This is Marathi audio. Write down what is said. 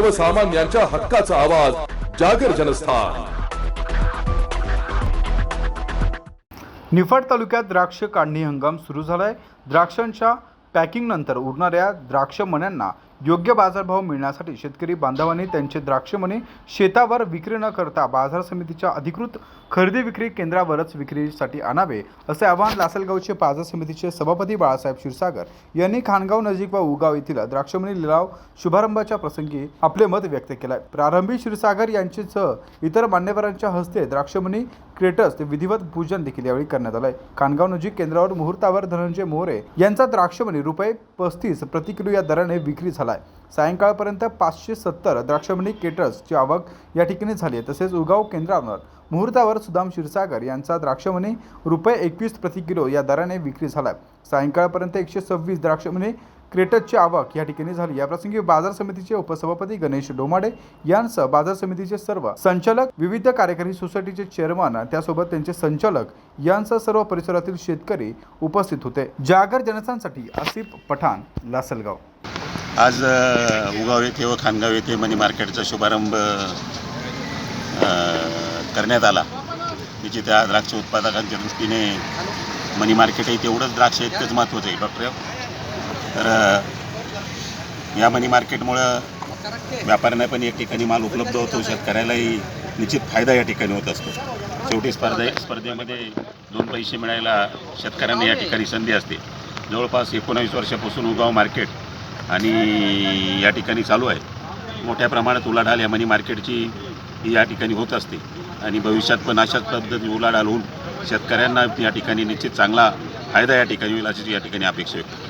सर्वसामान्यांच्या हक्काचा आवाज जागर जनस्थान. निफाड तालुक्यात द्राक्ष काढणी हंगाम सुरू झालाय. द्राक्षांच्या पॅकिंगनंतर उरणाऱ्या द्राक्ष मण्यांना योग्य बाजारभाव मिळण्यासाठी शेतकरी बांधवांनी त्यांचे द्राक्षमणी शेतावर विक्री न करता बाजार समितीच्या अधिकृत खरेदी विक्री केंद्रावरच विक्रीसाठी आणावे असे आवाहन लासलगावचे बाजार समितीचे सभापती बाळासाहेब क्षीरसागर यांनी खानगाव नजीक व उगाव येथील द्राक्षमणी लिलाव शुभारंभाच्या प्रसंगी आपले मत व्यक्त केले. आहे प्रारंभी क्षीरसागर यांचेसह इतर मान्यवरांच्या हस्ते द्राक्षमणी क्रेटस ते विधिवत पूजन देखील यावेळी करण्यात आलंय. खानगाव नजीक केंद्रावर मुहूर्तावर धनंजय मोहरे यांचा द्राक्षमणी रुपये पस्तीस प्रतिकिलो या दराने विक्री झाला. झालाय. सायंकाळपर्यंत पाचशे सत्तर द्राक्षमणी केटर्सची आवक या ठिकाणी झाली आहे. तसेच उगाव केंद्रावर मुहूर्तावर सुदाम क्षीरसागर यांचा द्राक्षमणी रुपये एकवीस प्रति किलो या दराने विक्री झालाय. सायंकाळपर्यंत एकशे सव्वीस द्राक्षमणी क्रेटसची आवक या ठिकाणी झाली. याप्रसंगी बाजार समितीचे उपसभापती गणेश डोमाडे यांसह बाजार समितीचे सर्व संचालक विविध कार्यकारी सोसायटीचे चेअरमन त्यासोबत त्यांचे संचालक यांसह सर्व परिसरातील शेतकरी उपस्थित होते. जागर जनतांसाठी आसिफ पठाण लासलगाव. आज उगाव येथे व खानगाव येथे मनी मार्केटचा शुभारंभ करण्यात आला. त्याची त्या द्राक्ष उत्पादकांच्या दृष्टीने मनी मार्केट आहे तेवढंच द्राक्ष इतकंच महत्त्वाचं आहे डॉक्टर. तर या मनी मार्केटमुळं व्यापाऱ्यांना पण एक ठिकाणी माल उपलब्ध होतो शेतकऱ्यालाही निश्चित फायदा या ठिकाणी होत असतो. शेवटी स्पर्धे स्पर्धेमध्ये दोन पैसे मिळायला शेतकऱ्यांना या ठिकाणी संधी असते. जवळपास एकोणावीस वर्षापासून उगाव मार्केट आणि या ठिकाणी चालू आहे. मोठ्या प्रमाणात उलाढाल या मनी मार्केटची या ठिकाणी होत असते. आणि भविष्यात पण अशाच पद्धती उलाढाल होऊन शेतकऱ्यांना या ठिकाणी निश्चित चांगला फायदा या ठिकाणी होईल अशी या ठिकाणी अपेक्षा आहे.